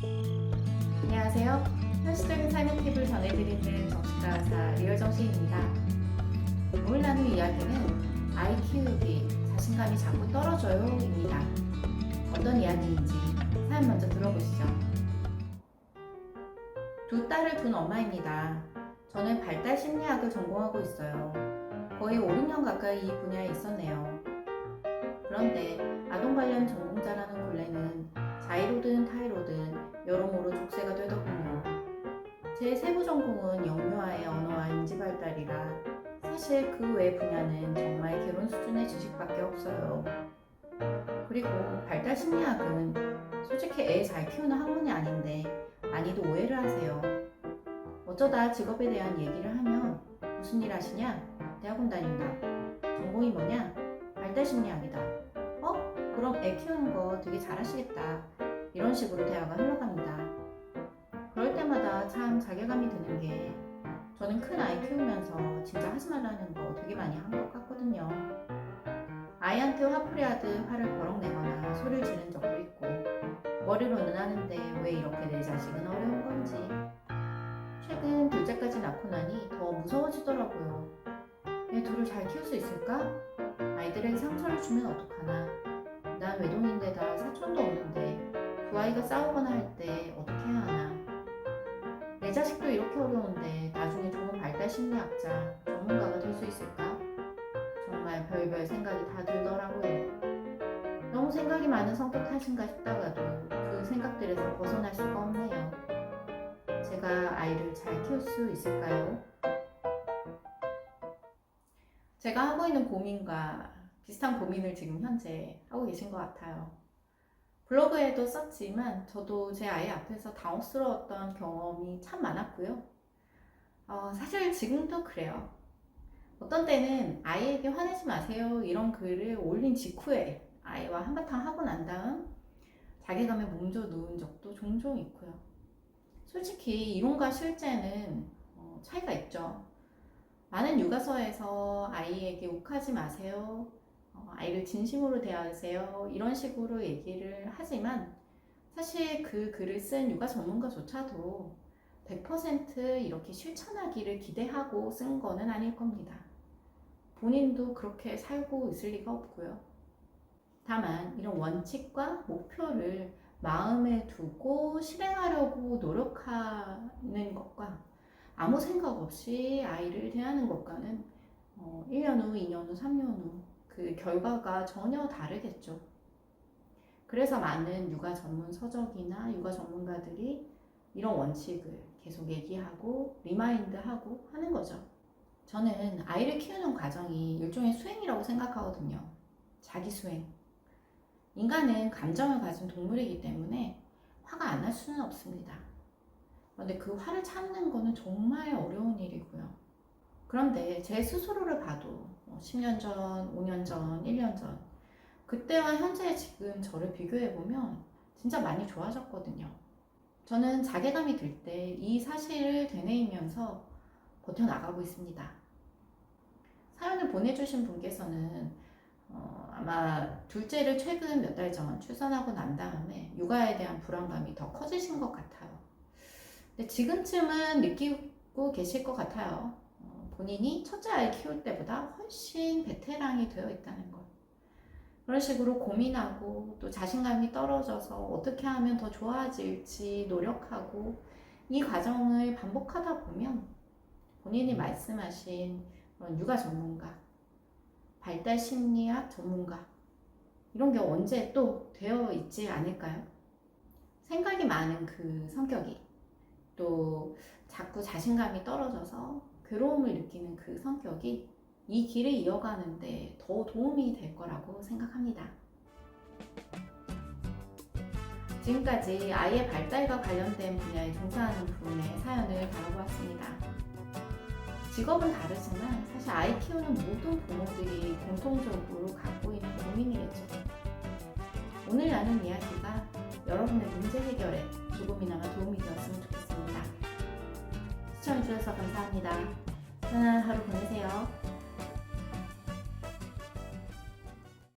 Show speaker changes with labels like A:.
A: 안녕하세요. 현실적인 삶의 팁을 전해드리는 정신과 의사 리얼정신입니다. 오늘 나눌 이야기는 아이 키우기, 자신감이 자꾸 떨어져요입니다. 어떤 이야기인지 사연 먼저 들어보시죠. 두 딸을 둔 엄마입니다. 저는 발달 심리학을 전공하고 있어요. 거의 5, 6년 가까이 이 분야에 있었네요. 그런데 아동 관련 전공자라 제 세부 전공은 영유아의 언어와 인지 발달이라 사실 그 외 분야는 정말 개론 수준의 지식밖에 없어요. 그리고 발달 심리학은 솔직히 애 잘 키우는 학문이 아닌데 많이도 오해를 하세요. 어쩌다 직업에 대한 얘기를 하면 무슨 일 하시냐? 대학원 다닌다. 전공이 뭐냐? 발달 심리학이다. 어? 그럼 애 키우는 거 되게 잘하시겠다. 이런 식으로 대화가 흘러갑니다. 그럴 때마다 참 자괴감이 드는 게 저는 큰 아이 키우면서 진짜 하지 말라는 거 되게 많이 한 것 같거든요. 아이한테 화풀이 하듯 화를 버럭 내거나 소리를 지른 적도 있고 머리로는 하는데 왜 이렇게 내 자식은 어려운 건지 최근 둘째까지 낳고 나니 더 무서워지더라고요. 애 둘을 잘 키울 수 있을까? 아이들에게 상처를 주면 어떡하나? 난 외동인데다 사촌도 없는데 두 아이가 싸우거나 할 때 어떻게 해야 하나? 내 자식도 이렇게 어려운데 나중에 좋은 발달 심리학자, 전문가가 될 수 있을까? 정말 별별 생각이 다 들더라고요. 너무 생각이 많은 성격 탓인가 싶다가도 그 생각들에서 벗어날 수가 없네요. 제가 아이를 잘 키울 수 있을까요? 제가 하고 있는 고민과 비슷한 고민을 지금 현재 하고 계신 것 같아요. 블로그에도 썼지만 저도 제 아이 앞에서 당혹스러웠던 경험이 참 많았고요. 어, 사실 지금도 그래요. 어떤 때는 아이에게 화내지 마세요 이런 글을 올린 직후에 아이와 한바탕 하고 난 다음 자괴감에 몸져 누운 적도 종종 있고요. 솔직히 이론과 실제는 어, 차이가 있죠. 많은 육아서에서 아이에게 욱하지 마세요. 어, 아이를 진심으로 대하세요. 이런 식으로 얘기를 하지만 사실 그 글을 쓴 육아 전문가조차도 100% 이렇게 실천하기를 기대하고 쓴 거는 아닐 겁니다. 본인도 그렇게 살고 있을 리가 없고요. 다만 이런 원칙과 목표를 마음에 두고 실행하려고 노력하는 것과 아무 생각 없이 아이를 대하는 것과는 어, 1년 후, 2년 후, 3년 후 그 결과가 전혀 다르겠죠. 그래서 많은 육아 전문 서적이나 육아 전문가들이 이런 원칙을 계속 얘기하고 리마인드하고 하는 거죠. 저는 아이를 키우는 과정이 일종의 수행이라고 생각하거든요. 자기 수행. 인간은 감정을 가진 동물이기 때문에 화가 안 날 수는 없습니다. 그런데 그 화를 참는 거는 정말 어려운 일이고요. 그런데 제 스스로를 봐도 10년 전, 5년 전, 1년 전 그때와 현재 지금 저를 비교해 보면 진짜 많이 좋아졌거든요. 저는 자괴감이 들 때 이 사실을 되뇌이면서 버텨나가고 있습니다. 사연을 보내주신 분께서는 어, 아마 둘째를 최근 몇 달 전 출산하고 난 다음에 육아에 대한 불안감이 더 커지신 것 같아요. 근데 지금쯤은 느끼고 계실 것 같아요. 어, 본인이 첫째 아이 키울 때보다 훨씬 베테랑이 되어 있다는 걸. 그런 식으로 고민하고 또 자신감이 떨어져서 어떻게 하면 더 좋아질지 노력하고 이 과정을 반복하다 보면 본인이 말씀하신 그런 육아 전문가, 발달 심리학 전문가 이런 게 언제 또 되어 있지 않을까요? 생각이 많은 그 성격이 또 자꾸 자신감이 떨어져서 괴로움을 느끼는 그 성격이 이 길을 이어가는데 더 도움이 될 거라고 생각합니다. 지금까지 아이의 발달과 관련된 분야에 종사하는 분의 사연을 다뤄보았습니다. 직업은 다르지만 사실 아이 키우는 모든 부모들이 공통적으로 갖고 있는 고민이겠죠. 오늘 나눈 이야기가 여러분의 문제 해결에 조금이나마 도움이 되었으면 좋겠습니다. 시청해주셔서 감사합니다. 편안한 하루 보내세요.